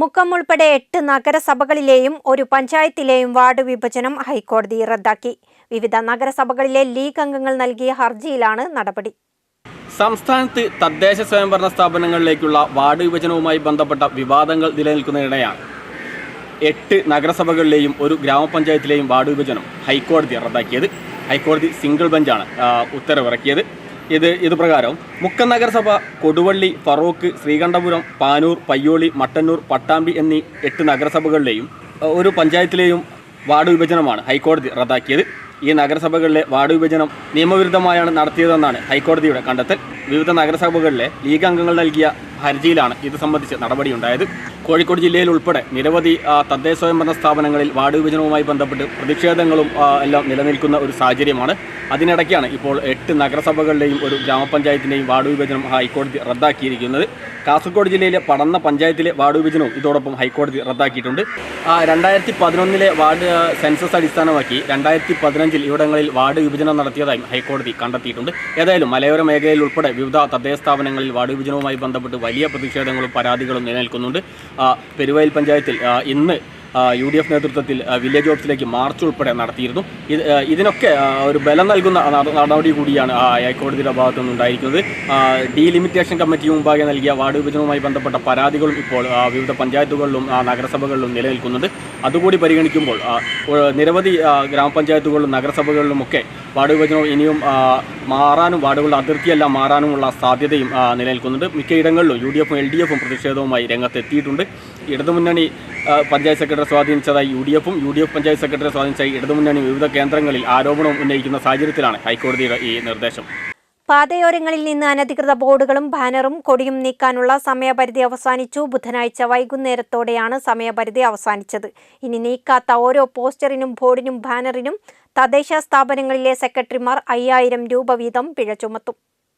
മുക്കം ഉൾപ്പെടെ എട്ട് നഗരസഭകളിലെയും ഒരു പഞ്ചായത്തിലെയും വാർഡ് വിഭജനം ഹൈക്കോടതി റദ്ദാക്കി. വിവിധ നഗരസഭകളിലെ ലീഗ് അംഗങ്ങൾ നൽകിയ ഹർജിയിലാണ് നടപടി. സംസ്ഥാനത്ത് തദ്ദേശ സ്വയംഭരണ സ്ഥാപനങ്ങളിലേക്കുള്ള വാർഡ് വിഭജനവുമായി ബന്ധപ്പെട്ട വിവാദങ്ങൾ നിലനിൽക്കുന്നതിനിടെയാണ് എട്ട് നഗരസഭകളിലെയും ഒരു ഗ്രാമപഞ്ചായത്തിലെയും വാർഡ് വിഭജനം ഹൈക്കോടതി റദ്ദാക്കിയത്. ഹൈക്കോടതി സിംഗിൾ ബെഞ്ചാണ് ഉത്തരവിറക്കിയത്. ഇത് ഇത് പ്രകാരം മുക്കം നഗരസഭ കൊടുവള്ളി ഫറോക്ക് ശ്രീകണ്ഠപുരം പാനൂർ പയ്യോളി മട്ടന്നൂർ പട്ടാമ്പി എന്നീ എട്ട് നഗരസഭകളിലെയും ഒരു പഞ്ചായത്തിലെയും വാർഡ് വിഭജനമാണ് ഹൈക്കോടതി റദ്ദാക്കിയത്. ഈ നഗരസഭകളിലെ വാർഡ് വിഭജനം നിയമവിരുദ്ധമായാണ് നടത്തിയതെന്നാണ് ഹൈക്കോടതിയുടെ കണ്ടെത്തൽ. വിവിധ നഗരസഭകളിലെ ലീഗ് അംഗങ്ങൾ നൽകിയ ഹർജിയിലാണ് ഇത് സംബന്ധിച്ച് നടപടിയുണ്ടായത് കോഴിക്കോട് ജില്ലയിൽ ഉൾപ്പെടെ നിരവധി തദ്ദേശ സ്വയംഭരണ സ്ഥാപനങ്ങളിൽ വാർഡ് വിഭജനവുമായി ബന്ധപ്പെട്ട് പ്രതിഷേധങ്ങളും എല്ലാം നിലനിൽക്കുന്ന ഒരു സാഹചര്യമാണ്. അതിനിടയ്ക്കാണ് ഇപ്പോൾ എട്ട് നഗരസഭകളുടെയും ഒരു ഗ്രാമപഞ്ചായത്തിന്റെയും വാർഡ് വിഭജനം ഹൈക്കോടതി റദ്ദാക്കിയിരിക്കുന്നത്. കാസർഗോഡ് ജില്ലയിലെ പടന്ന പഞ്ചായത്തിലെ വാർഡ് വിഭജനവും ഇതോടൊപ്പം ഹൈക്കോടതി റദ്ദാക്കിയിട്ടുണ്ട്. രണ്ടായിരത്തി പതിനൊന്നിലെ വാർഡ് സെൻസസ് അടിസ്ഥാനമാക്കി രണ്ടായിരത്തി പതിനഞ്ചിൽ ഇവിടങ്ങളിൽ വാർഡ് വിഭജനം നടത്തിയതായും ഹൈക്കോടതി കണ്ടെത്തിയിട്ടുണ്ട്. ഏതായാലും മലയോര മേഖലയിൽ ഉൾപ്പെടെ വിവിധ തദ്ദേശ സ്ഥാപനങ്ങളിൽ വാർഡ് വിഭജനവുമായി ബന്ധപ്പെട്ട് വലിയ പ്രതിഷേധങ്ങളും പരാതികളും നിലനിൽക്കുന്നുണ്ട്. പെരുവയൽ പഞ്ചായത്തിൽ ഇന്ന് യു ഡി എഫ് നേതൃത്വത്തിൽ വില്ലേജ് ഓഫീസിലേക്ക് മാർച്ച് ഉൾപ്പെടെ നടത്തിയിരുന്നു. ഇത് ഇതിനൊക്കെ ഒരു ബലം നൽകുന്ന നട- നടപടി കൂടിയാണ് ഹൈക്കോടതിയുടെ ഭാഗത്തു നിന്നുണ്ടായിരിക്കുന്നത് ഡീലിമിറ്റേഷൻ കമ്മിറ്റി മുമ്പാകെ നൽകിയ വാർഡ് വിഭജനവുമായി ബന്ധപ്പെട്ട പരാതികളും ഇപ്പോൾ വിവിധ പഞ്ചായത്തുകളിലും നഗരസഭകളിലും നിലനിൽക്കുന്നുണ്ട്. അതുകൂടി പരിഗണിക്കുമ്പോൾ നിരവധി ഗ്രാമപഞ്ചായത്തുകളിലും നഗരസഭകളിലുമൊക്കെ വാർഡ് വിഭജനവും ഇനിയും മാറാനും വാർഡുകളുടെ അതിർത്തിയെല്ലാം മാറാനുമുള്ള സാധ്യതയും നിലനിൽക്കുന്നുണ്ട്. മിക്കയിടങ്ങളിലും യു ഡി എഫും എൽ ഡി എഫും പ്രതിഷേധവുമായി രംഗത്തെത്തിയിട്ടുണ്ട്. ഇടതുമുന്നണി പഞ്ചായത്ത് സെക്രട്ടറി സ്വാധീനിച്ചതായി യു ഡി എഫും U D F panchayat secretary സ്വാധീനിച്ചതായി ഇടതുമുന്നണി വിവിധ കേന്ദ്രങ്ങളിൽ ആരോപണം ഉന്നയിക്കുന്ന സാഹചര്യത്തിലാണ് ഹൈക്കോടതിയുടെ ഈ നിർദ്ദേശം. പാതയോരങ്ങളിൽ നിന്ന് അനധികൃത ബോർഡുകളും ബാനറും കൊടിയും നീക്കാനുള്ള സമയപരിധി അവസാനിച്ചു. ബുധനാഴ്ച വൈകുന്നേരത്തോടെയാണ് സമയപരിധി അവസാനിച്ചത്. ഇനി നീക്കാത്ത ഓരോ പോസ്റ്ററിനും ബോർഡിനും ബാനറിനും തദ്ദേശ സ്ഥാപനങ്ങളിലെ സെക്രട്ടറിമാർ അയ്യായിരം രൂപ വീതം പിഴ ചുമത്തും.